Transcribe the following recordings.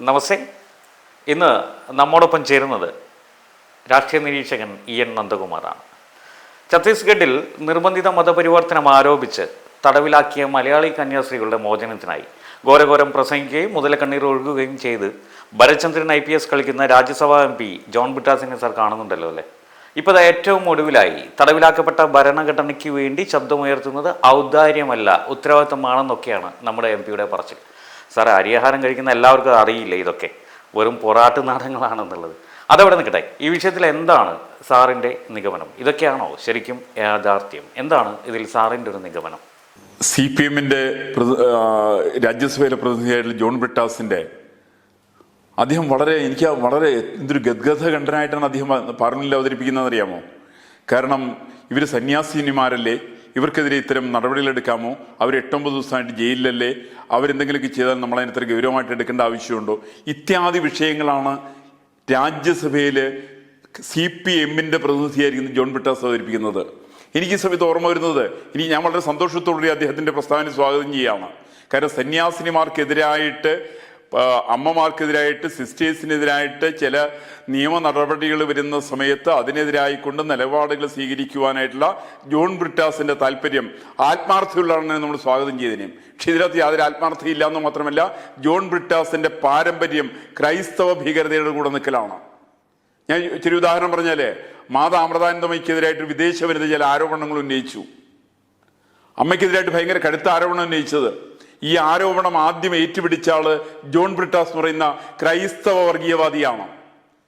നമസ്തേ. ഇന്ന് നമ്മോടൊപ്പം ചേരുന്നത് രാഷ്ട്രീയ നിരീക്ഷകൻ ഇ എൻ നന്ദകുമാറാണ്. ഛത്തീസ്ഗഡിൽ നിർബന്ധിത മതപരിവർത്തനം ആരോപിച്ച് തടവിലാക്കിയ മലയാളി കന്യാസ്ത്രീകളുടെ മോചനത്തിനായി ഘോരഘോരം പ്രസംഗിക്കുകയും മുതലക്കണ്ണീർ ഒഴുകുകയും ചെയ്ത് ഭരചന്ദ്രൻ ഐ പി എസ് കളിക്കുന്ന രാജ്യസഭാ എം പി ജോൺ ബിട്ടാസിനെ സാർ കാണുന്നുണ്ടല്ലോ അല്ലേ? ഇപ്പോൾ ഏറ്റവും ഒടുവിലായി തടവിലാക്കപ്പെട്ട ഭരണഘടനയ്ക്ക് വേണ്ടി ശബ്ദമുയർത്തുന്നത് ഔദാര്യമല്ല ഉത്തരവാദിത്തമാണെന്നൊക്കെയാണ് നമ്മുടെ എം പിയുടെ പറച്ചിൽ. സാർ അരിയാഹാരം കഴിക്കുന്ന എല്ലാവർക്കും അറിയില്ല ഇതൊക്കെ? വെറും പൊറാട്ട് നാടകങ്ങളാണെന്നുള്ളത് അതവിടെ നിൽക്കട്ടെ. ഈ വിഷയത്തിൽ എന്താണ് സാറിന്റെ നിഗമനം? ഇതൊക്കെയാണോ ശരിക്കും യാഥാർത്ഥ്യം? എന്താണ് ഇതിൽ സാറിന്റെ ഒരു നിഗമനം? സി പി എമ്മിന്റെ രാജ്യസഭയിലെ പ്രതിനിധിയായിട്ടുള്ള ജോൺ ബ്രിട്ടാസിന്റെ അദ്ദേഹം വളരെ എനിക്ക് വളരെ എന്തൊരു ഗദ്ഗത കണ്ഠനായിട്ടാണ് അദ്ദേഹം പാർലമെന്റിൽ അവതരിപ്പിക്കുന്നതെന്ന് അറിയാമോ കാരണം ഇവർ സന്യാസിനിമാരല്ലേ? ഇവർക്കെതിരെ ഇത്തരം നടപടികളെടുക്കാമോ അവർ എട്ടൊമ്പത് ദിവസമായിട്ട് ജയിലിലല്ലേ? അവരെന്തെങ്കിലുമൊക്കെ ചെയ്താൽ ഇത്ര ഗൗരവമായിട്ട് എടുക്കേണ്ട ആവശ്യമുണ്ടോ? ഇത്യാദി വിഷയങ്ങളാണ് രാജ്യസഭയിൽ സി പി എമ്മിന്റെ പ്രതിനിധിയായിരിക്കുന്ന ജോൺ ബിട്ടാസ് അവതരിപ്പിക്കുന്നത്. എനിക്ക് ഈ സമയത്ത് ഓർമ്മ വരുന്നത് ഇനി ഞാൻ വളരെ സന്തോഷത്തോടുകൂടി അദ്ദേഹത്തിന്റെ പ്രസ്താവന സ്വാഗതം ചെയ്യുകയാണ്. കാരണം സന്യാസിനിമാർക്കെതിരായിട്ട് അമ്മമാർക്കെതിരായിട്ട് സിസ്റ്റേഴ്സിനെതിരായിട്ട് ചില നിയമ നടപടികൾ വരുന്ന സമയത്ത് അതിനെതിരായിക്കൊണ്ട് നിലപാടുകൾ സ്വീകരിക്കുവാനായിട്ടുള്ള ജോൺ ബ്രിട്ടാസിന്റെ താല്പര്യം ആത്മാർത്ഥതയുള്ളതാണ് നമ്മൾ സ്വാഗതം ചെയ്തതിനും. പക്ഷെ ഇതിനകത്ത് യാതൊരു ആത്മാർത്ഥയില്ല എന്ന് മാത്രമല്ല ജോൺ ബ്രിട്ടാസിന്റെ പാരമ്പര്യം ക്രൈസ്തവ ഭീകരതയുടെ കൂടെ നിൽക്കലാണ് ഞാൻ ചെറിയ ഉദാഹരണം പറഞ്ഞാലേ മാതാ അമൃതാനന്ദമയ്ക്കെതിരായിട്ട് വിദേശ വനിത ചില ആരോപണങ്ങൾ ഉന്നയിച്ചു. അമ്മയ്ക്കെതിരായിട്ട് ഭയങ്കര കടുത്ത ആരോപണം ഉന്നയിച്ചത്. ഈ ആരോപണം ആദ്യം ഏറ്റുപിടിച്ച ആൾ ജോൺ ബ്രിട്ടാസ് എന്ന് പറയുന്ന ക്രൈസ്തവ വർഗീയവാദിയാണ്.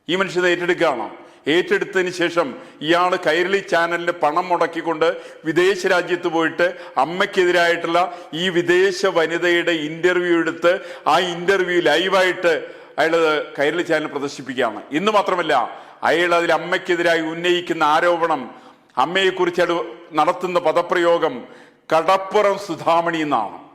ഈ മനുഷ്യനെ ഏറ്റെടുക്കുകയാണ്. ഏറ്റെടുത്തതിന് ശേഷം ഇയാൾ കൈരളി ചാനലിന് പണം മുടക്കിക്കൊണ്ട് വിദേശ രാജ്യത്ത് പോയിട്ട് അമ്മയ്ക്കെതിരായിട്ടുള്ള ഈ വിദേശ വനിതയുടെ ഇന്റർവ്യൂ എടുത്ത് ആ ഇന്റർവ്യൂ ലൈവായിട്ട് അയാൾ കൈരളി ചാനൽ പ്രദർശിപ്പിക്കുകയാണ്. ഇന്ന് മാത്രമല്ല അയാൾ അതിൽ അമ്മയ്ക്കെതിരായി ഉന്നയിക്കുന്ന ആരോപണം അമ്മയെക്കുറിച്ച് നടത്തുന്ന പദപ്രയോഗം കടപ്പുറം സുധാമണി എന്നാണ്.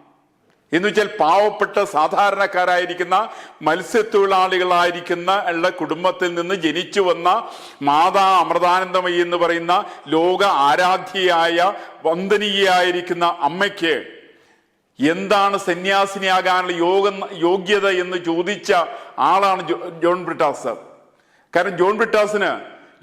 എന്ന് വെച്ചാൽ പാവപ്പെട്ട സാധാരണക്കാരായിരിക്കുന്ന മത്സ്യത്തൊഴിലാളികളായിരിക്കുന്ന ഉള്ള കുടുംബത്തിൽ നിന്ന് ജനിച്ചു വന്ന മാതാ അമൃതാനന്ദമയി എന്ന് പറയുന്ന ലോക ആരാധ്യയായ വന്ദനീയായിരിക്കുന്ന അമ്മയ്ക്ക് എന്താണ് സന്യാസിനിയാകാനുള്ള യോഗ യോഗ്യത എന്ന് ചോദിച്ച ആളാണ് ജോൺ ബ്രിട്ടാസ്. കാരണം ജോൺ ബ്രിട്ടാസിന്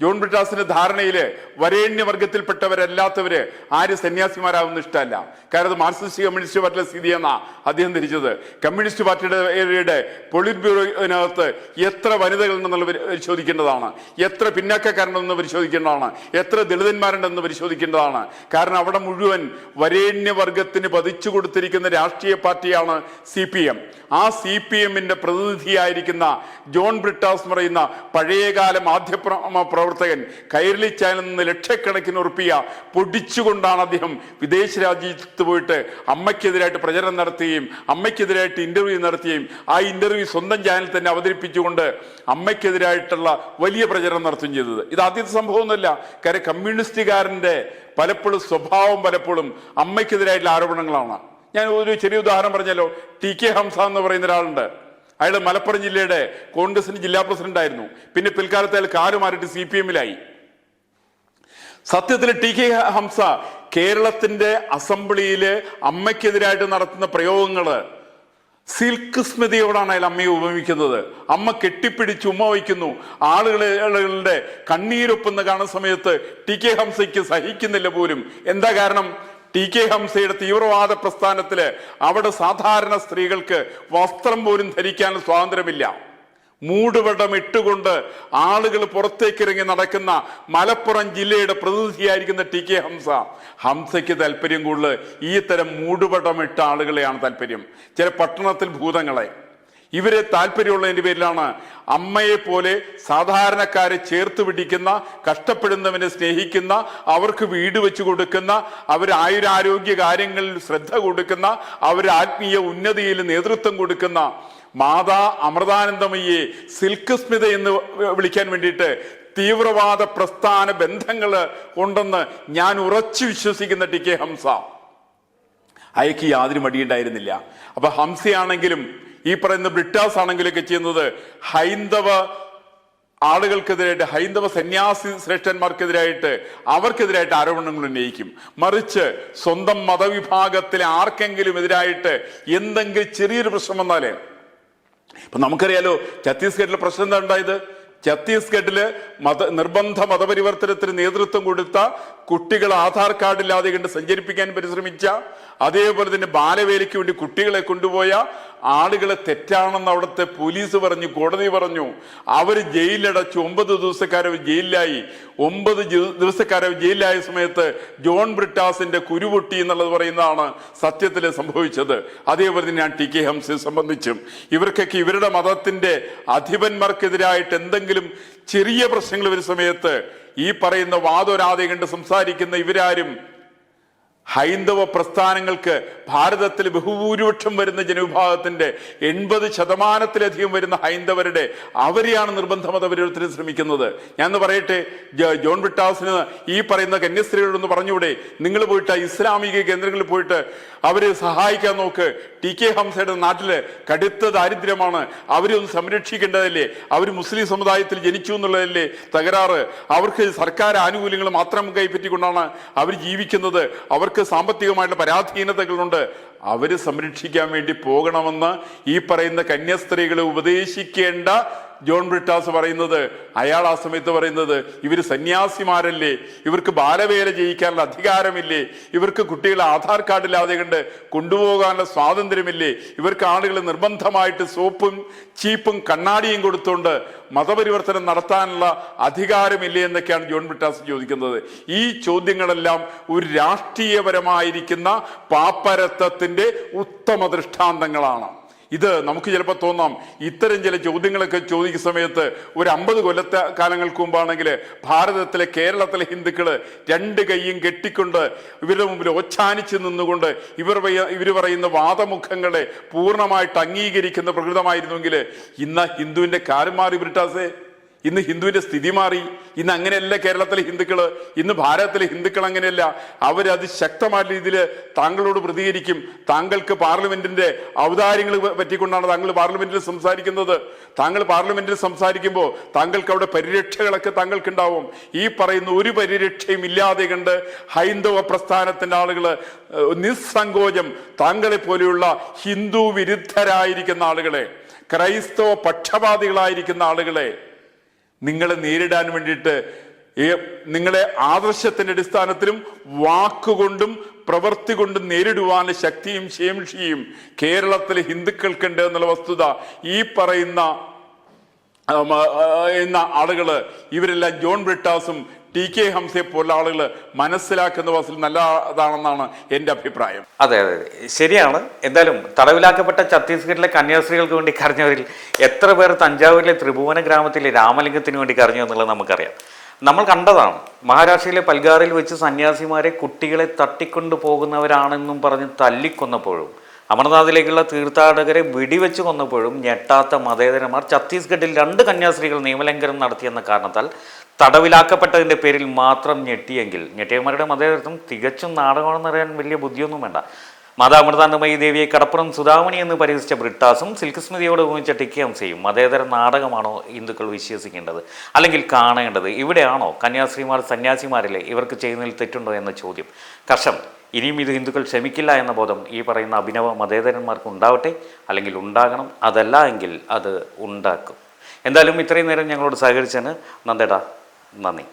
ജോൺ ബ്രിട്ടാസിന്റെ ധാരണയിൽ വരേണ്യവർഗത്തിൽപ്പെട്ടവരല്ലാത്തവര് ആര് സന്യാസിമാരാവുന്ന ഇഷ്ടമല്ല. കാരണം മാർക്സിസ്റ്റ് കമ്മ്യൂണിസ്റ്റ് പാർട്ടിയിലെ സ്ഥിതിയെന്നാ അദ്ദേഹം ധരിച്ചത്. കമ്മ്യൂണിസ്റ്റ് പാർട്ടിയുടെ പൊളിറ്റ് ബ്യൂറോയിനകത്ത് എത്ര വനിതകൾ ഉണ്ടെന്നുള്ള പരിശോധിക്കേണ്ടതാണ്. എത്ര പിന്നാക്കക്കാരുണ്ടെന്ന് പരിശോധിക്കേണ്ടതാണ്. എത്ര ദളിതന്മാരുണ്ടെന്ന് പരിശോധിക്കേണ്ടതാണ്. കാരണം അവിടെ മുഴുവൻ വരേണ്യവർഗത്തിന് പതിച്ചു കൊടുത്തിരിക്കുന്ന രാഷ്ട്രീയ പാർട്ടിയാണ് സി പി എം. ആ സി പി എമ്മിന്റെ പ്രതിനിധിയായിരിക്കുന്ന ജോൺ ബ്രിട്ടാസ് എന്ന് പറയുന്ന പഴയകാല മാധ്യമ പ്രവർത്തകൻ കൈരളി ചാനലിൽ നിന്ന് ലക്ഷക്കണക്കിന് ഉറപ്പിയ പൊടിച്ചുകൊണ്ടാണ് അദ്ദേഹം വിദേശ രാജ്യത്ത് പോയിട്ട് അമ്മയ്ക്കെതിരായിട്ട് പ്രചരണം നടത്തുകയും അമ്മയ്ക്കെതിരായിട്ട് ഇന്റർവ്യൂ നടത്തുകയും ആ ഇന്റർവ്യൂ സ്വന്തം ചാനൽ തന്നെ അവതരിപ്പിച്ചുകൊണ്ട് അമ്മയ്ക്കെതിരായിട്ടുള്ള വലിയ പ്രചരണം നടത്തുകയും ചെയ്തത്. ഇത് ആദ്യത്തെ സംഭവമൊന്നുമല്ല. കാര്യം കമ്മ്യൂണിസ്റ്റുകാരന്റെ പലപ്പോഴും സ്വഭാവം പലപ്പോഴും അമ്മയ്ക്കെതിരായിട്ടുള്ള ആരോപണങ്ങളാണ്. ഞാൻ ഒരു ചെറിയ ഉദാഹരണം പറഞ്ഞല്ലോ. ടി കെ ഹംസ എന്ന് പറയുന്ന ഒരാളുണ്ട്. അയാൾ മലപ്പുറം ജില്ലയുടെ കോൺഗ്രസിന്റെ ജില്ലാ പ്രസിഡന്റ് ആയിരുന്നു. പിന്നെ പിൽക്കാലത്ത് അയാൾ കാലുമാറിയിട്ട് സി പി എമ്മിലായി. സത്യത്തിൽ ടി കെ ഹംസ കേരളത്തിന്റെ അസംബ്ലിയിൽ അമ്മയ്ക്കെതിരായിട്ട് നടത്തുന്ന പ്രയോഗങ്ങൾ സിൽക്ക് സ്മൃതിയോടാണ് അയാൾ അമ്മയെ ഉപമിക്കുന്നത്. അമ്മ കെട്ടിപ്പിടിച്ച് ഉമ്മ വയ്ക്കുന്നു. ആളുകളുടെ കണ്ണീരൊപ്പുന്ന കാണുന്ന സമയത്ത് ടി കെ ഹംസയ്ക്ക് സഹിക്കുന്നില്ല പോലും. എന്താ കാരണം? ടി കെ ഹംസയുടെ തീവ്രവാദ പ്രസ്ഥാനത്തിൽ അവിടെ സാധാരണ സ്ത്രീകൾക്ക് വസ്ത്രം പോലും ധരിക്കാൻ സ്വാതന്ത്ര്യമില്ല. മൂടുപടം ഇട്ടുകൊണ്ട് ആളുകൾ പുറത്തേക്ക് ഇറങ്ങി നടക്കുന്ന മലപ്പുറം ജില്ലയുടെ പ്രതിനിധിയായിരിക്കുന്ന ടി കെ ഹംസ. ഹംസയ്ക്ക് താല്പര്യം കൂടുതൽ ഈ തരം മൂടുപടം ഇട്ട ആളുകളെയാണ് താല്പര്യം. ചില പട്ടണത്തിൽ ഭൂതങ്ങളെ. ഇവരെ താല്പര്യമുള്ളതിന്റെ പേരിലാണ് അമ്മയെ പോലെ സാധാരണക്കാരെ ചേർത്ത് പിടിക്കുന്ന കഷ്ടപ്പെടുന്നവനെ സ്നേഹിക്കുന്ന അവർക്ക് വീട് വെച്ച് കൊടുക്കുന്ന അവർ ആയുരാരോഗ്യ കാര്യങ്ങളിൽ ശ്രദ്ധ കൊടുക്കുന്ന അവർ ആത്മീയ ഉന്നതിയിൽ നേതൃത്വം കൊടുക്കുന്ന മാതാ അമൃതാനന്ദമയ്യെ സിൽക്ക് സ്മിത എന്ന് വിളിക്കാൻ വേണ്ടിയിട്ട് തീവ്രവാദ പ്രസ്ഥാന ബന്ധങ്ങൾ ഉണ്ടെന്ന് ഞാൻ ഉറച്ചു വിശ്വസിക്കുന്ന ടി കെ ഹംസ. അയക്ക് യാതൊരു മടിയുണ്ടായിരുന്നില്ല. അപ്പൊ ഹംസയാണെങ്കിലും ഈ പറയുന്ന ബ്രിട്ടാസ് ആണെങ്കിലൊക്കെ ചെയ്യുന്നത് ഹൈന്ദവ ആളുകൾക്കെതിരായിട്ട് ഹൈന്ദവ സന്യാസി ശ്രേഷ്ഠന്മാർക്കെതിരായിട്ട് അവർക്കെതിരായിട്ട് ആരോപണങ്ങൾ ഉന്നയിക്കും. മറിച്ച് സ്വന്തം മതവിഭാഗത്തിലെ ആർക്കെങ്കിലും എതിരായിട്ട് എന്തെങ്കിലും ചെറിയൊരു പ്രശ്നം വന്നാലേ. ഇപ്പൊ നമുക്കറിയാലോ ഛത്തീസ്ഗഡിലെ പ്രശ്നം എന്താ ഉണ്ടായത് ഛത്തീസ്ഗഡിൽ മത നിർബന്ധ മതപരിവർത്തനത്തിന് നേതൃത്വം കൊടുത്ത കുട്ടികൾ ആധാർ കാർഡ് ഇല്ലാതെ കണ്ട് സഞ്ചരിപ്പിക്കാൻ പരിശ്രമിച്ച അതേപോലെ തന്നെ ബാലവേലയ്ക്ക് വേണ്ടി കുട്ടികളെ കൊണ്ടുപോയ ആളുകളെ തെറ്റാണെന്ന് അവിടുത്തെ പോലീസ് പറഞ്ഞു കോടതി പറഞ്ഞു. അവർ ജയിലിലടച്ചു. ഒമ്പത് ദിവസക്കാരെ ജയിലിലായി. ഒമ്പത് ദിവസക്കാരവ് ദിവസക്കാരെ ജയിലിലായ സമയത്ത് ജോൺ ബ്രിട്ടാസിന്റെ കുരുപൊട്ടി എന്നുള്ളത് പറയുന്നതാണ് സത്യത്തിൽ സംഭവിച്ചത്. അതേപോലെ ഞാൻ ടി കെ ഹംസയെ സംബന്ധിച്ചും ഇവർക്കൊക്കെ ഇവരുടെ മതത്തിന്റെ അധിപന്മാർക്കെതിരായിട്ട് എന്തെങ്കിലും ചെറിയ പ്രശ്നങ്ങൾ ഒരു സമയത്ത് ഈ പറയുന്ന വാദോരാതെ കണ്ട് സംസാരിക്കുന്ന ഇവരാരും ഹൈന്ദവ പ്രസ്ഥാനങ്ങൾക്ക് ഭാരതത്തിൽ ബഹുഭൂരിപക്ഷം വരുന്ന ജനവിഭാഗത്തിന്റെ എൺപത് ശതമാനത്തിലധികം വരുന്ന ഹൈന്ദവരുടെ അവരെയാണ് നിർബന്ധ മതപരിവർത്തനം ശ്രമിക്കുന്നത്. ഞാൻ പറയട്ടെ ജോൺ വിട്ടാസിന് ഈ പറയുന്ന കന്യാസ്ത്രീകളോടൊന്ന് പറഞ്ഞുകൂടെ നിങ്ങൾ പോയിട്ട് ഇസ്ലാമിക കേന്ദ്രങ്ങളിൽ പോയിട്ട് അവരെ സഹായിക്കാൻ നോക്ക്. ടി കെ ഹംസയുടെ നാട്ടിൽ കടുത്ത ദാരിദ്ര്യമാണ്. അവരെ ഒന്ന് സംരക്ഷിക്കേണ്ടതല്ലേ? അവർ മുസ്ലിം സമുദായത്തിൽ ജനിച്ചു എന്നുള്ളതല്ലേ തകരാറ്? അവർക്ക് സർക്കാർ ആനുകൂല്യങ്ങൾ മാത്രം കൈപ്പറ്റിക്കൊണ്ടാണ് അവർ ജീവിക്കുന്നത്. അവർക്ക് സാമ്പത്തികമായിട്ടുള്ള പരാധീനതകളുണ്ട്. അവർ സംരക്ഷിക്കാൻ വേണ്ടി പോകണമെന്ന് ഈ പറയുന്ന കന്യാസ്ത്രീകളെ ഉപദേശിക്കേണ്ട ജോൺ ബ്രിട്ടാസ് പറയുന്നത് അയാൾ ആ സമയത്ത് പറയുന്നത് ഇവർ സന്യാസിമാരല്ലേ ഇവർക്ക് ബാലവേല ചെയ്യിക്കാനുള്ള അധികാരമില്ലേ ഇവർക്ക് കുട്ടികളെ ആധാർ കാർഡ് ഇല്ലാതെ കണ്ട് കൊണ്ടുപോകാനുള്ള സ്വാതന്ത്ര്യമില്ലേ ഇവർക്ക് ആളുകൾ നിർബന്ധമായിട്ട് സോപ്പും ചീപ്പും കണ്ണാടിയും കൊടുത്തുകൊണ്ട് മതപരിവർത്തനം നടത്താനുള്ള അധികാരമില്ലേ എന്നൊക്കെയാണ് ജോൺ ബ്രിട്ടാസ് ചോദിക്കുന്നത്. ഈ ചോദ്യങ്ങളെല്ലാം ഒരു രാഷ്ട്രീയപരമായിരിക്കുന്ന പാപ്പരത്വത്തിന്റെ ഉത്തമ ദൃഷ്ടാന്തങ്ങളാണ്. ഇത് നമുക്ക് ചിലപ്പോൾ തോന്നാം ഇത്തരം ചില ചോദ്യങ്ങളൊക്കെ ചോദിക്കുന്ന സമയത്ത് ഒരു അമ്പത് കൊല്ലത്തെ കാലങ്ങൾക്ക് മുമ്പാണെങ്കിൽ ഭാരതത്തിലെ കേരളത്തിലെ ഹിന്ദുക്കൾ രണ്ട് കൈയും കെട്ടിക്കൊണ്ട് ഇവരുടെ മുമ്പിൽ ഒച്ചാനിച്ച് നിന്നുകൊണ്ട് ഇവർ ഇവർ പറയുന്ന വാദമുഖങ്ങളെ പൂർണമായിട്ട് അംഗീകരിക്കുന്ന പ്രകൃതമായിരുന്നുവെങ്കിൽ ഇന്ന് ഹിന്ദുവിന്റെ കാലം മാറി ബ്രിട്ടാസേ ഇന്ന് ഹിന്ദുവിന്റെ സ്ഥിതി മാറി. ഇന്ന് അങ്ങനെയല്ല കേരളത്തിലെ ഹിന്ദുക്കൾ. ഇന്ന് ഭാരതത്തിലെ ഹിന്ദുക്കൾ അങ്ങനെയല്ല. അവരത് ശക്തമായ രീതിയിൽ താങ്കളോട് പ്രതികരിക്കും. താങ്കൾക്ക് പാർലമെന്റിന്റെ ഔദാര്യങ്ങൾ പറ്റിക്കൊണ്ടാണ് താങ്കൾ പാർലമെന്റിൽ സംസാരിക്കുന്നത്. താങ്കൾ പാർലമെന്റിൽ സംസാരിക്കുമ്പോൾ താങ്കൾക്ക് അവിടെ പരിരക്ഷകളൊക്കെ താങ്കൾക്കുണ്ടാവും. ഈ പറയുന്ന ഒരു പരിരക്ഷയും ഇല്ലാതെ കണ്ട് ഹൈന്ദവ പ്രസ്ഥാനത്തിന്റെ ആളുകൾ നിസ്സങ്കോചം താങ്കളെ പോലെയുള്ള ഹിന്ദു വിരുദ്ധരായിരിക്കുന്ന ആളുകളെ ക്രൈസ്തവ പക്ഷപാതികളായിരിക്കുന്ന ആളുകളെ നിങ്ങളെ നേരിടാൻ വേണ്ടിയിട്ട് നിങ്ങളെ ആദർശത്തിന്റെ അടിസ്ഥാനത്തിലും വാക്കുകൊണ്ടും പ്രവൃത്തി കൊണ്ടും നേരിടുവാനുള്ള ശക്തിയും ശേംഷിയും കേരളത്തിലെ ഹിന്ദുക്കൾക്കുണ്ട് എന്നുള്ള വസ്തുത ഈ പറയുന്ന എന്ന ആളുകൾ ഇവരെല്ലാം ജോൺ ബ്രിട്ടാസും ടി കെ ഹംസയെ പോലുള്ള ആളുകൾ മനസ്സിലാക്കുന്ന വാസിൽ നല്ലതാണെന്നാണ് എന്റെ അഭിപ്രായം. അതെ അതെ. ശരിയാണ്. എന്തായാലും തടവിലാക്കപ്പെട്ട ഛത്തീസ്ഗഡിലെ കന്യാസ്ത്രീകൾക്ക് വേണ്ടി കരഞ്ഞവരിൽ എത്ര പേർ തഞ്ചാവൂരിലെ ത്രിഭുവന ഗ്രാമത്തിലെ രാമലിംഗത്തിന് വേണ്ടി കരഞ്ഞു എന്നുള്ളത് നമുക്കറിയാം. നമ്മൾ കണ്ടതാണ്. മഹാരാഷ്ട്രയിലെ പൽഗാറിൽ വെച്ച് സന്യാസിമാരെ കുട്ടികളെ തട്ടിക്കൊണ്ടു പോകുന്നവരാണെന്നും പറഞ്ഞ് തല്ലിക്കൊന്നപ്പോഴും അമർനാഥിലേക്കുള്ള തീർത്ഥാടകരെ വെടിവെച്ച് കൊന്നപ്പോഴും ഞെട്ടാത്ത മതേതരന്മാർ ഛത്തീസ്ഗഡിൽ രണ്ട് കന്യാസ്ത്രീകൾ നിയമലംഘനം നടത്തിയെന്ന കാരണത്താൽ തടവിലാക്കപ്പെട്ടതിന്റെ പേരിൽ മാത്രം ഞെട്ടിയെങ്കിൽ ഞെട്ടിയന്മാരുടെ മതേതരത്വം തികച്ചും നാടകമാണെന്ന് അറിയാൻ വലിയ ബുദ്ധിയൊന്നും വേണ്ട. മാതാ അമൃതാനന്ദമയി ദേവിയെ കടപ്പുറം സുധാമണി എന്ന് പരിഹസിച്ച ബ്രിട്ടാസും സിൽക്ക് സ്മിതിയോട് ഉപയോഗിച്ച ടിക്കിയംസയും മതേതര നാടകമാണോ ഹിന്ദുക്കൾ വിശ്വസിക്കേണ്ടത് അല്ലെങ്കിൽ കാണേണ്ടത്? ഇവിടെയാണോ കന്യാസ്ത്രീമാർ സന്യാസിമാരിലെ ഇവർക്ക് ചെയ്യുന്നതിൽ തെറ്റുണ്ടോ എന്ന ചോദ്യം. കർഷം ഇനിയും ഇത് ഹിന്ദുക്കൾ ക്ഷമിക്കില്ല എന്ന ബോധം ഈ പറയുന്ന അഭിനവ മതേതരന്മാർക്ക് ഉണ്ടാവട്ടെ അല്ലെങ്കിൽ ഉണ്ടാകണം അതല്ല എങ്കിൽ അത് ഉണ്ടാക്കും. എന്തായാലും ഇത്രയും നേരം ഞങ്ങളോട് സഹകരിച്ചതിന് നന്ദേടാ നന്ദി.